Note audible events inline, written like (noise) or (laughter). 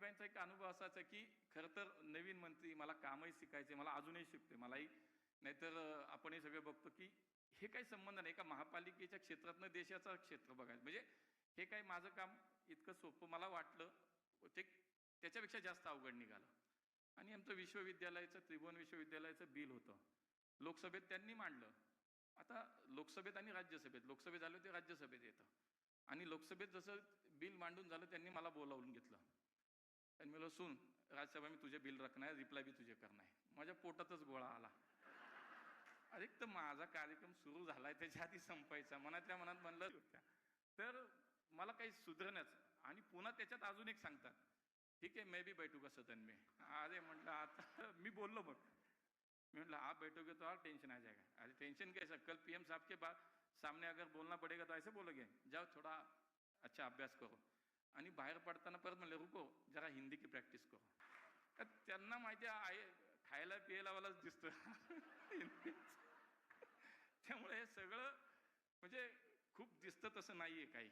भाईंचा एक अनुभव असायचा की खरं तर नवीन मंत्री मला कामही शिकायचे मला अजूनही शिकते मलाही. नाहीतर आपण हे सगळे बघतो की हे काही संबंध नाही. का महापालिकेच्या क्षेत्रातनं देशाचा क्षेत्र बघायचं. म्हणजे हे काही माझं काम इतकं सोपं मला वाटलं ते त्याच्यापेक्षा जास्त अवघड निघालं. आणि आमचं विश्वविद्यालयाचं त्रिभुवन विश्वविद्यालयाचं बिल होतं. लोकसभेत त्यांनी मांडलं. आता लोकसभेत आणि राज्यसभेत लोकसभेत झालं ते राज्यसभेत येतं. आणि लोकसभेत जसं बिल मांडून झालं त्यांनी मला बोल आणि मला सुन राज्यसभा मी तुझे बिल रखणार आहे रिप्लाय बी तुझे करणार आहे. माझ्या पोटातच गोळा आला. अरे तर माझा कार्यक्रम सुरू झालाय त्याच्या आधी संपायचा. मनातल्या मनात म्हणलं होत्या तर मला काही सुधारण्याचं आणि पुन्हा त्याच्यात अजून एक सांगतात. ठीक आहे मे बी बैठू का सदन में? अरे म्हटलं आता मी बोललो मग मैं म्हटलं आप बैठोगे तो और टेंशन आ जाएगा. अरे टेंशन कैसा? कल पीएम साहब के बाद सामने अगर बोलना पड़ेगा तो ऐसे बोलोगे? जाओ थोडा अच्छा अभ्यास करो. आणि बाहेर पडताना परत म्हणले रुको जरा हिंदी की प्रॅक्टिस करो तर त्यांना माहिती आहे खायला पियलावालाच दिसतं (laughs) त्यामुळे हे सगळं म्हणजे खूप दिसतं तसं नाहीये काही.